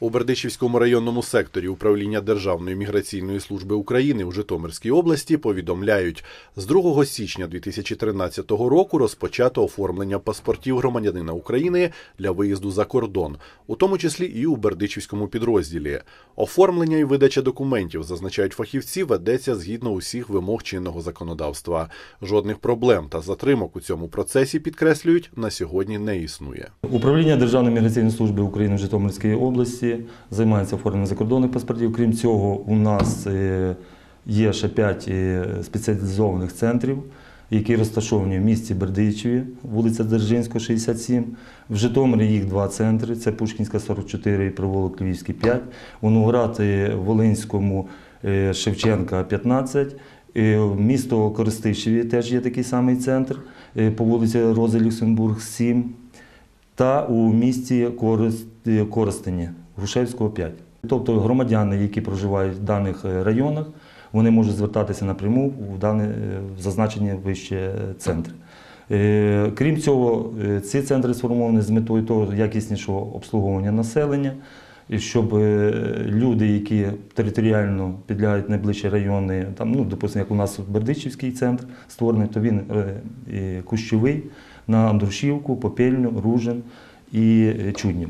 У Бердичівському районному секторі управління Державної міграційної служби України у Житомирській області повідомляють, з 2 січня 2013 року розпочато оформлення паспортів громадянина України для виїзду за кордон, у тому числі і у Бердичівському підрозділі. Оформлення і видача документів, зазначають фахівці, ведеться згідно усіх вимог чинного законодавства. Жодних проблем та затримок у цьому процесі підкреслюють на сьогодні не існує. Управління Державної міграційної служби України в Житомирській області займається оформленням закордонних паспортів. Крім цього, у нас е, є ще 5 спеціалізованих центрів, які розташовані в місті Бердичеві, вулиця Дзержинського, 67. В Житомирі їх два центри: це Пушкінська 44 і провулок Львівський 5. У Новграді Волинському е, Шевченка 15. Е, Місто Користищеві теж є такий самий центр е, по вулиці Рози Люксембург 7 та у місті Коростені, Грушевського 5. Тобто громадяни, які проживають в даних е, районах, вони можуть звертатися напряму в дані е, зазначені вище центри. Е, Крім цього, е, ці центри сформовані з метою того якіснішого обслуговування населення, щоб е, люди, які територіально підлягають найближчі райони, там, ну, допустимо, як у нас Бердичівський центр створений, то він е, Кущовий на Андрушівку, Попельню, Ружин і е, Чуднів.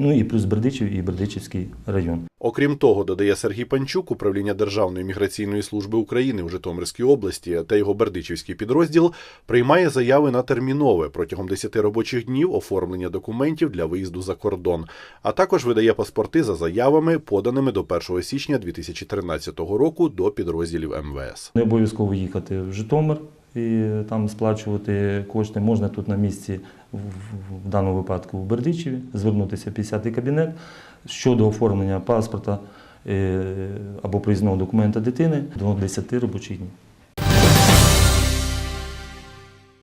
Ну і плюс Бердичів і Бердичівський район. Окрім того, додає Сергій Панчук, управління Державної міграційної служби України у Житомирській області та його Бердичівський підрозділ приймає заяви на термінове протягом 10 робочих днів оформлення документів для виїзду за кордон, а також видає паспорти за заявами, поданими до 1 січня 2013 року до підрозділів МВС. Не обов'язково їхати в Житомир і там сплачувати кошти. Можна тут на місці, в- даному випадку в Бердичеві, звернутися в 50-й кабінет щодо оформлення паспорта е, або проїзного документа дитини до 10 робочих днів.